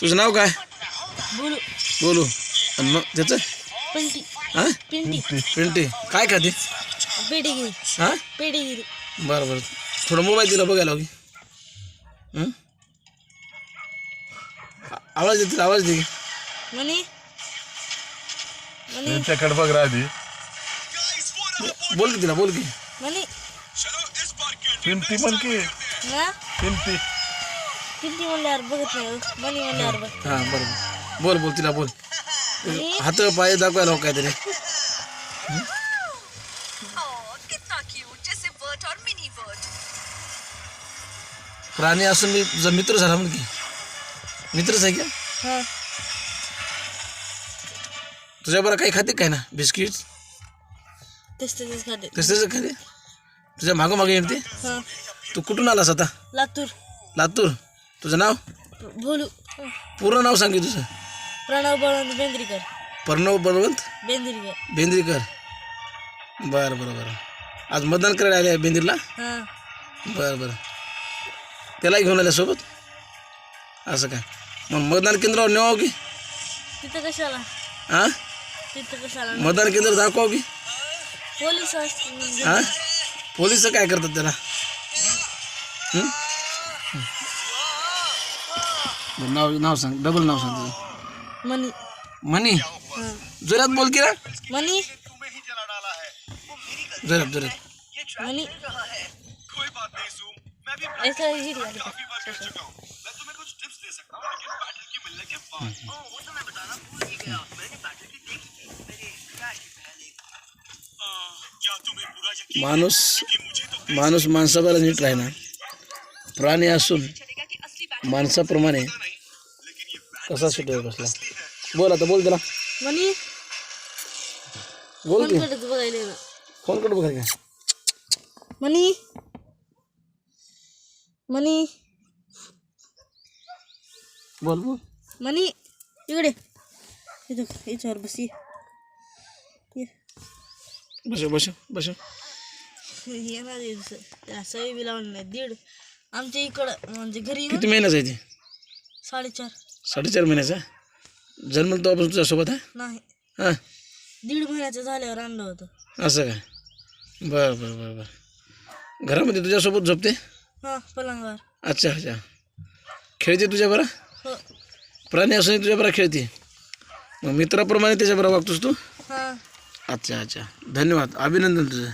तुझं नाव काय? बोलू. बोलू. आणि मग त्याचं? पिंटी. हां? पिंटी. पिंटी. काय खाते? पेडीगिरी. हां? पेडीगिरी. बरं बरं. थोडं मोबाईल दिला बघायला हवी. हं? आ- आवाज देतील आवाज दे. म्हणे म्हणे त्यांच्याकडे बघ राधी. बोल की तिला बोल की. म्हणे पिंपी पण की. हा? पिंपी पिंटी म्हणल्यावर बघत नाही हो. म्हणे म्हणल्यावर बघ हां बरं बरं. बोल बोल तिला बोल. हात पाय दाखवायला हो काहीतरी. प्राणी असून मी मित्र झाला म्हण की. मित्रच आहे का? हा. तुझ्या बरं काही खाते काय ना? बिस्किट तेच तेच खाते. तसंच खाते? तुझ्या मागं मागे येते हा. तू कुठून आलास आता? लातूर. लातूर? तुझं नाव? बोलू. पूर्ण नाव सांगे तुझं. प्रणव बळवंत बेंद्रीकर. प्रणव बलवंत बेंद्रीकर. बेंद्रीकर. बरं बरं बरं. आज मतदान करायला आले आहे बेंद्रीला? हा. बरं बरं. त्यालाही घेऊन आल्या सोबत? असं काय. मग मतदान केंद्रावर नेवावं की? तिथं कशाला? हां तिथं कशाला? मतदान केंद्र दाखवावं की? पोलीस असतील हां पोलीस काय करतात त्याला? हं? बरं, नाव नाव सांग डबल नाव सांग तुझं. मनी. मनी? जोरात बोल की रे मनी. जोरात जोरात. मनी. ऐसा ही. माणूस माणूस नीट राहिना प्राणी असून माणसाप्रमाणे कसा सुटेल बसला? बोल आता बोल त्याला. मनी? बोल की. बघायला फोनकडे बघा काय? मनी? मनी? बोल बोल. मनी इकडे. इथं याच्यावर बस ये. ये. बस बस बस येणार आहे दुसरं. त्याला सवय बी लावून नाही दीड. आमच्या इकडं म्हणजे घरी येऊन किती महिन्याचा आहे ते? साडेचार. साडेचार महिन्याचा? जन्म तेव्हापासून तुझ्यासोबत आहे? नाही. हां? दीड महिन्याचं झाल्यावर आणलं होतं. असं काय? बरं बरं बरं बरं. घरामध्ये तुझ्यासोबत झोपते? हां पलंगावर. अच्छा अच्छा. खेळते तुझ्या बरं? हो. प्राणी असूनही तुझ्या बरं खेळते? मग मित्राप्रमाणे त्याच्या बरोबर वागतोस तू? हां. अच्छा अच्छा. धन्यवाद. अभिनंदन तुझं.